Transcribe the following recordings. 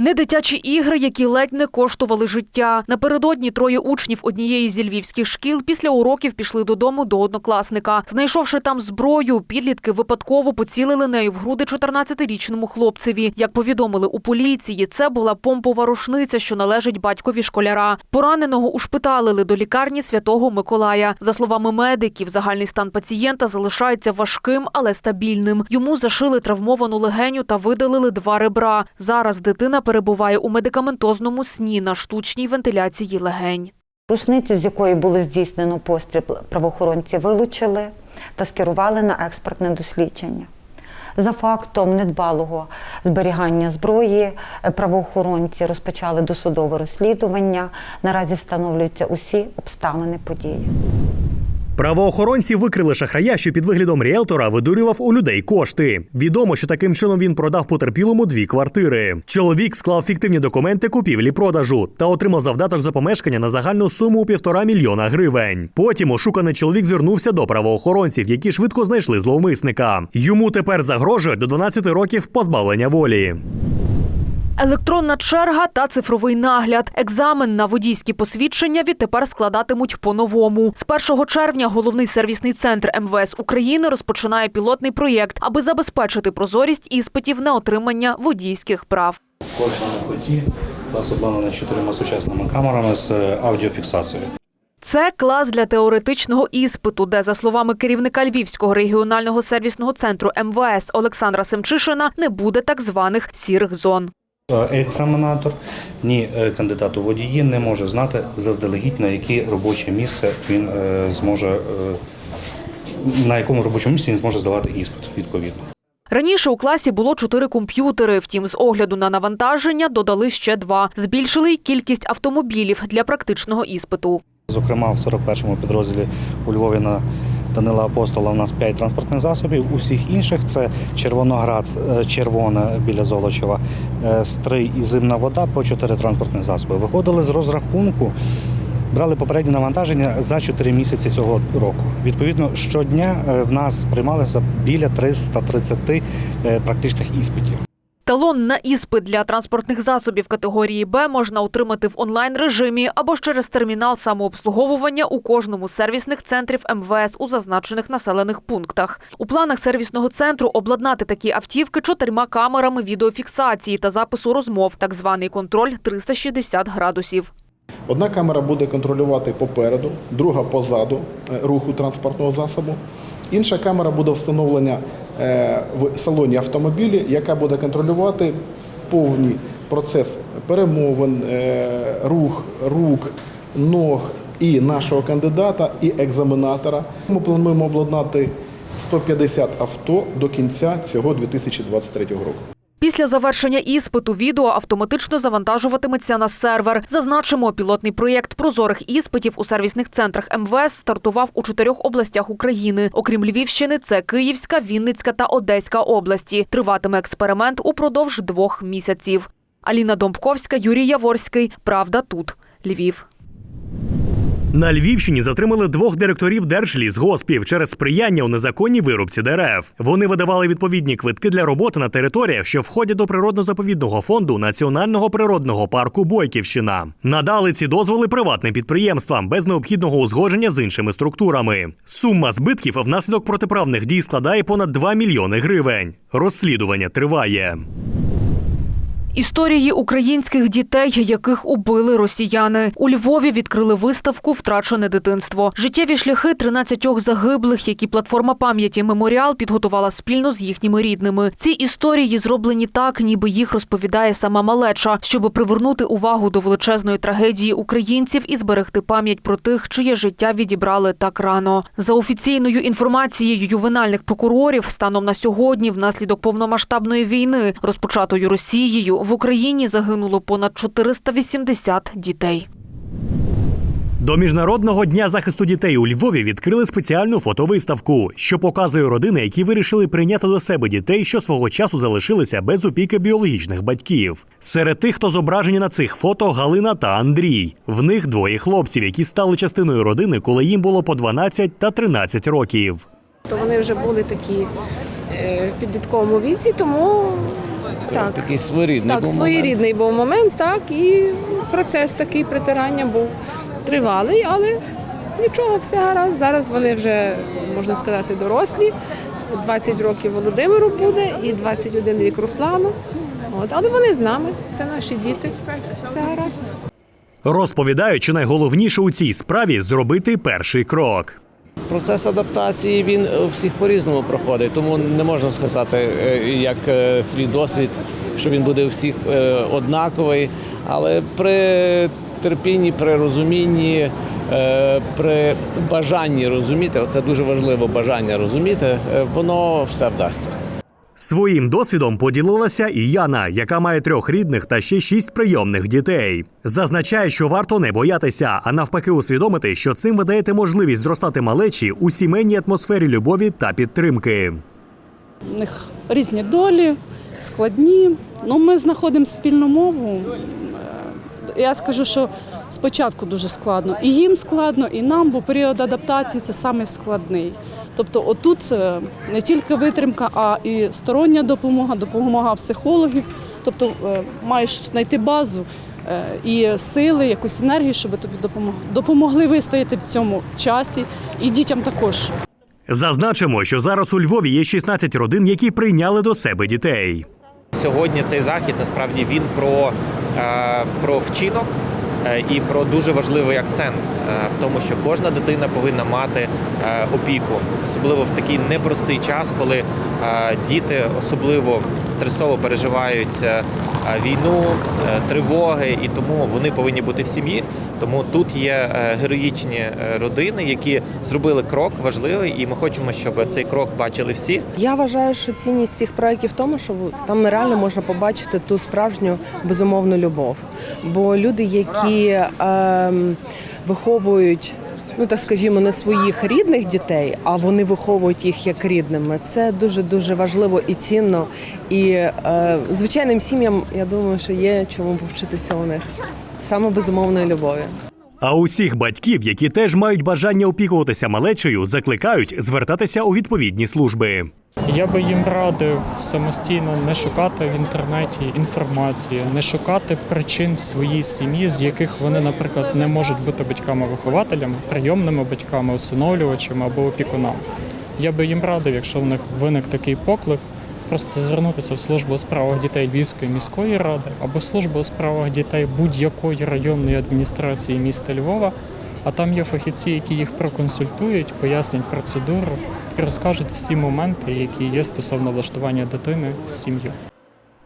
Не дитячі ігри, які ледь не коштували життя. Напередодні троє учнів однієї зі львівських шкіл після уроків пішли додому до однокласника. Знайшовши там зброю, підлітки випадково поцілили нею в груди 14-річному хлопцеві. Як повідомили у поліції, це була помпова рушниця, що належить батькові школяра. Пораненого ушпиталили до лікарні Святого Миколая. За словами медиків, загальний стан пацієнта залишається важким, але стабільним. Йому зашили травмовану легеню та видалили два ребра. Зараз дитина перебуває у медикаментозному сні на штучній вентиляції легень. Рушницю, з якої було здійснено постріл, правоохоронці вилучили та скерували на експертне дослідження. За фактом недбалого зберігання зброї е, правоохоронці розпочали досудове розслідування. Наразі встановлюються усі обставини події. Правоохоронці викрили шахрая, що під виглядом ріелтора видурював у людей кошти. Відомо, що таким чином він продав потерпілому дві квартири. Чоловік склав фіктивні документи купівлі-продажу та отримав завдаток за помешкання на загальну суму у півтора мільйона гривень. Потім ошуканий чоловік звернувся до правоохоронців, які швидко знайшли зловмисника. Йому тепер загрожує до 12 років позбавлення волі. Електронна черга та цифровий нагляд. Екзамен на водійські посвідчення відтепер складатимуть по-новому. З 1 червня головний сервісний центр МВС України розпочинає пілотний проєкт, аби забезпечити прозорість іспитів на отримання водійських прав. В кожному куті клас обладнаний чотирма сучасними камерами з е, аудіофіксацією. Це клас для теоретичного іспиту, де, за словами керівника Львівського регіонального сервісного центру МВС Олександра Семчишина, не буде так званих сірих зон. Е, Екзаменатор, ні е, кандидат у водії не може знати заздалегідь, на яке робоче місце він е, зможе, на якому робочому місці він зможе здавати іспит відповідно. Раніше у класі було чотири комп'ютери. Втім, з огляду на навантаження додали ще два. Збільшили й кількість автомобілів для практичного іспиту. Зокрема, в 41-му підрозділі у Львові на Данила Апостола у нас 5 транспортних засобів. У всіх інших це Червоноград, е, червона біля Золочева, е, Стрий і зимна вода по 4 транспортних засоби. Виходили з розрахунку, брали попереднє навантаження за 4 місяці цього року. Відповідно, щодня е, в нас приймалося біля 330 е, практичних іспитів. Талон на іспит для транспортних засобів категорії Б можна отримати в онлайн режимі або ж через термінал самообслуговування у кожному з сервісних центрів МВС у зазначених населених пунктах. У планах сервісного центру обладнати такі автівки чотирма камерами відеофіксації та запису розмов, так званий контроль 360 градусів. Одна камера буде контролювати попереду, друга позаду е, руху транспортного засобу. Інша камера буде встановлена е, в салоні автомобілі, яка буде контролювати повний процес перемовин, е, рух, рук, ног і нашого кандидата, і екзаменатора. Ми плануємо обладнати 150 авто до кінця цього 2023 року. Після завершення іспиту відео автоматично завантажуватиметься на сервер. Зазначимо, пілотний проєкт прозорих іспитів у сервісних центрах МВС стартував у чотирьох областях України. Окрім Львівщини, це Київська, Вінницька та Одеська області. Триватиме експеримент упродовж двох місяців. Аліна Домбковська, Юрій Яворський. Правда тут. Львів. На Львівщині затримали двох директорів держлісгоспів через сприяння у незаконній вирубці дерев. Вони видавали відповідні квитки для роботи на територіях, що входять до природно-заповідного фонду Національного природного парку Бойківщина. Надали ці дозволи приватним підприємствам без необхідного узгодження з іншими структурами. Сума збитків внаслідок протиправних дій складає понад 2 мільйони гривень. Розслідування триває. Історії українських дітей, яких убили росіяни. У Львові відкрили виставку Втрачене дитинство. Життєві шляхи 13 загиблих, які платформа пам'яті Меморіал підготувала спільно з їхніми рідними. Ці історії зроблені так, ніби їх розповідає сама малеча, щоб привернути увагу до величезної трагедії українців і зберегти пам'ять про тих, чиє життя відібрали так рано. За офіційною інформацією ювенальних прокурорів, станом на сьогодні, внаслідок повномасштабної війни, розпочатою Росією, в Україні загинуло понад 480 дітей. До міжнародного дня захисту дітей у Львові відкрили спеціальну фотовиставку, що показує родини, які вирішили прийняти до себе дітей, що свого часу залишилися без опіки біологічних батьків. Серед тих, хто зображені на цих фото, Галина та Андрій. В них двоє хлопців, які стали частиною родини, коли їм було по 12 та 13 років. то вони вже були такі е, в підлітковому віці, тому Так. такий своєрідний Так, був своєрідний був момент, так, і процес такий притирання був тривалий, але нічого, все гаразд. Зараз вони вже, можна сказати, дорослі. 20 років Володимиру буде і 21 рік Руслану. От, але вони з нами, це наші діти. Все гаразд. Розповідають, що найголовніше у цій справі зробити перший крок. Процес адаптації він е, всіх по-різному проходить, тому не можна сказати, е, як е, свій досвід, що він буде у всіх однаковий. Але при терпінні, при розумінні, при бажанні розуміти, оце дуже важливо бажання розуміти, воно все вдасться. Своїм досвідом поділилася і Яна, яка має трьох рідних та ще шість прийомних дітей. Зазначає, що варто не боятися, а навпаки, усвідомити, що цим ви даєте можливість зростати малечі у сімейній атмосфері любові та підтримки. У них різні долі, складні. Ну, ми знаходимо спільну мову. Е, Я скажу, що спочатку дуже складно. І їм складно, і нам, бо період адаптації це саме. Тобто, отут е, не тільки витримка, а і стороння допомога, допомога психологів. Тобто е, маєш знайти базу е, і сили, якусь енергію, щоб тобі допомог- допомогли вистояти в цьому часі, і дітям також. Зазначимо, що зараз у Львові є 16 родин, які прийняли до себе дітей. Сьогодні цей захід насправді він про, про вчинок і про дуже важливий акцент е, в тому, що кожна дитина повинна мати е, опіку, особливо в такий непростий час, коли е, діти особливо стресово переживають е, війну, е, тривоги, і тому вони повинні бути в сім'ї. Тому тут є е, героїчні е, родини, які зробили крок важливий, і ми хочемо, щоб цей крок бачили всі. Я вважаю, що цінність цих проєктів в тому, що там реально можна побачити ту справжню безумовну любов. Бо люди, які ем, виховують. Ну, так скажімо, не своїх рідних дітей, а вони виховують їх як рідними. Це дуже дуже важливо і цінно. І е, звичайним сім'ям я думаю, що є чому повчитися у них саме безумовної любові. А усіх батьків, які теж мають бажання опікуватися малечею, закликають звертатися у відповідні служби. Я би їм радив самостійно не шукати в інтернеті інформації, не шукати причин в своїй сім'ї, з яких вони, наприклад, не можуть бути батьками-вихователями, прийомними батьками, усиновлювачами або опікунами. Я би їм радив, якщо в них виник такий поклик, просто звернутися в службу у справах дітей Львівської міської ради або службу у справах дітей будь-якої районної адміністрації міста Львова. А там є фахівці, які їх проконсультують, пояснять процедуру і розкажуть всі моменти, які є стосовно влаштування дитини з сім'ю.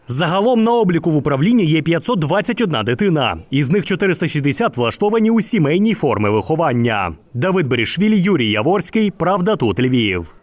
Загалом на обліку в управлінні є 521 дитина, із них 460 влаштовані у сімейній форми виховання. Давид Берішвілі, Юрій Яворський. Правда тут Львів.